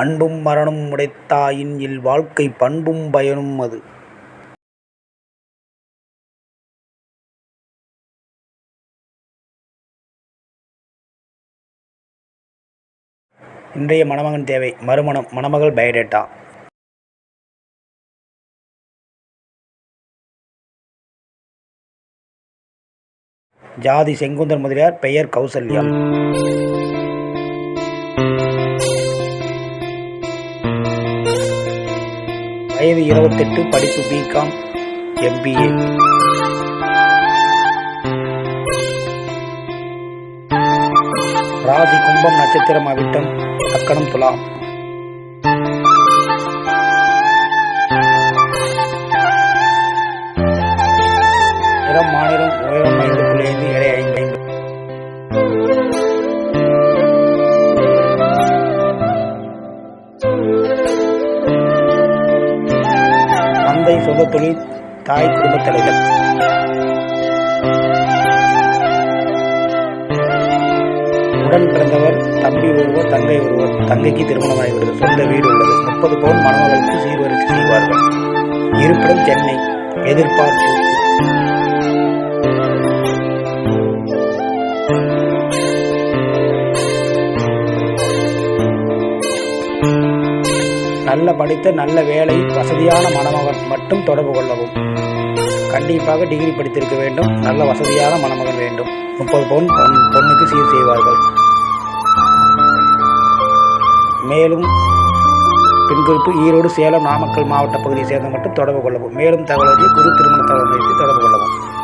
அன்பும் மரணம் உடைத்தாயின் இல் வாழ்க்கை பண்பும் பயனும் அது. இன்றைய மணமகன் தேவை. மறுமணம். மணமகள் பயோடேட்டா. ஜாதி செங்குந்தர் முதலியார் பெயர் கௌசல்யா வயது இருபத்தெட்டு படிப்பு பிகாம் எம்பிஏ ராசி கும்பம் நட்சத்திரம் அவிட்டம் லக்கணம் துலாம். நிறம் மாநிலம் உயரம் ஐந்து புள்ளி ஐந்து எடை ஐந்து ஐந்து. தந்தை சொந்த தொழில் தாய் குடும்பத் தலைவர் உடன் பிறந்தவர் தம்பி ஒருவர் தங்கை ஒருவர் தங்கைக்கு திருமணம் ஆகிவிட்டது சொந்த வீடு உள்ளது. முப்பது பவுன் மணமகளுக்கு சீர்வரிசை செய்வார்கள். இருப்பிடம் சென்னை எதிர்பார்ப்பு. நல்ல படித்த நல்ல வேலை வசதியான மணமகன் மட்டும் தொடர்பு கொள்ளவும். கண்டிப்பாக டிகிரி படித்திருக்க வேண்டும். நல்ல வசதியான மணமகன் வேண்டும். முப்பது பவுன் பொன் பொண்ணுக்கு சீர் செய்வார்கள். மேலும் பின்குறிப்பு ஈரோடு சேலம் நாமக்கல் மாவட்ட பகுதியை சேர்ந்த மட்டும் தொடர்பு கொள்ளவும். மேலும் தகவலுக்கு குரு திருமண தகவல் தொடர்பு கொள்ளவும்.